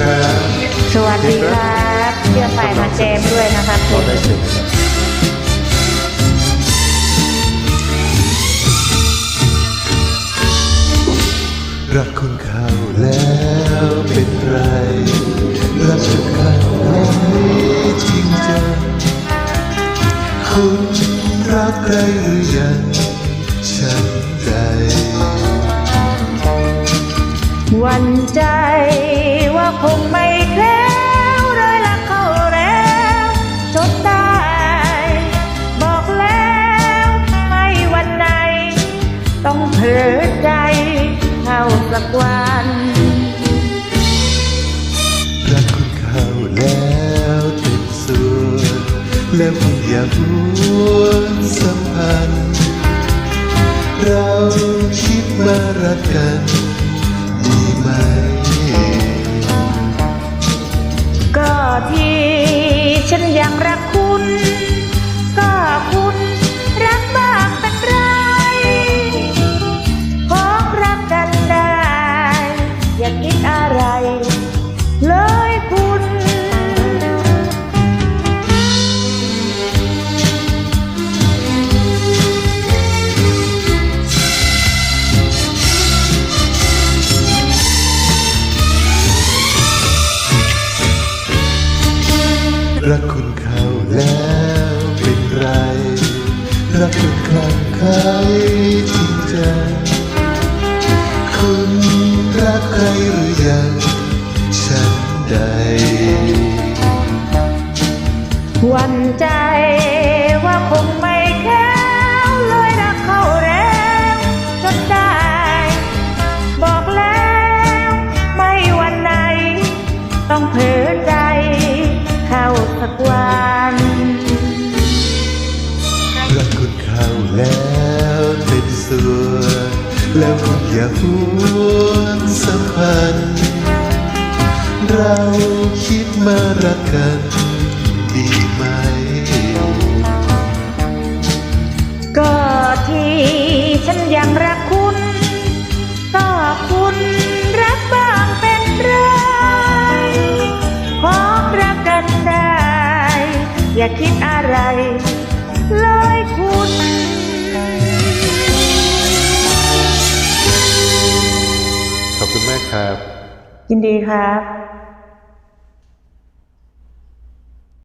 ครับสวัสดีครับเชื่อไปมาแจมด้วยนะครับขอได้เชิญครับรักคุณเขาแล้วเป็นไร รักฉันข้างไหนจริงจังคุณรักใครหรือยังฉันใดหวันใจว่า คงไม่แคล้วเลยรักเขาแล้วจนตายบอกแล้วไม่วันไหน ต้องเผลอใจเข้าสักวันรักคุณเขาแล้วเต็มส่วนแล้วคุณอย่าหวนสัมพันธ์เราคิดมารักกันดีไหม ที่ฉันยังรักคุณ รักคุณเขาแล้วเป็นไร รักคุณคลั่งไคล้จริงจังคุณรักใครหรือยังฉันใด หวั่นใจว่าคงไม่แค้วเลยรักเขาแล้วจนได้ บอกแล้วไม่วันไหน ต้องเผลอใจ สักวันรักคุณเขาแล้วเป็นส่วนแล้วคุณอย่าหวนสัมพันธ์เราคิดมารักกันดีไหม ก็ที่ฉันยังรักคุณก็ อย่าคิดอะไร เลยคุณขอบคุณมากครับ ยินดีครับ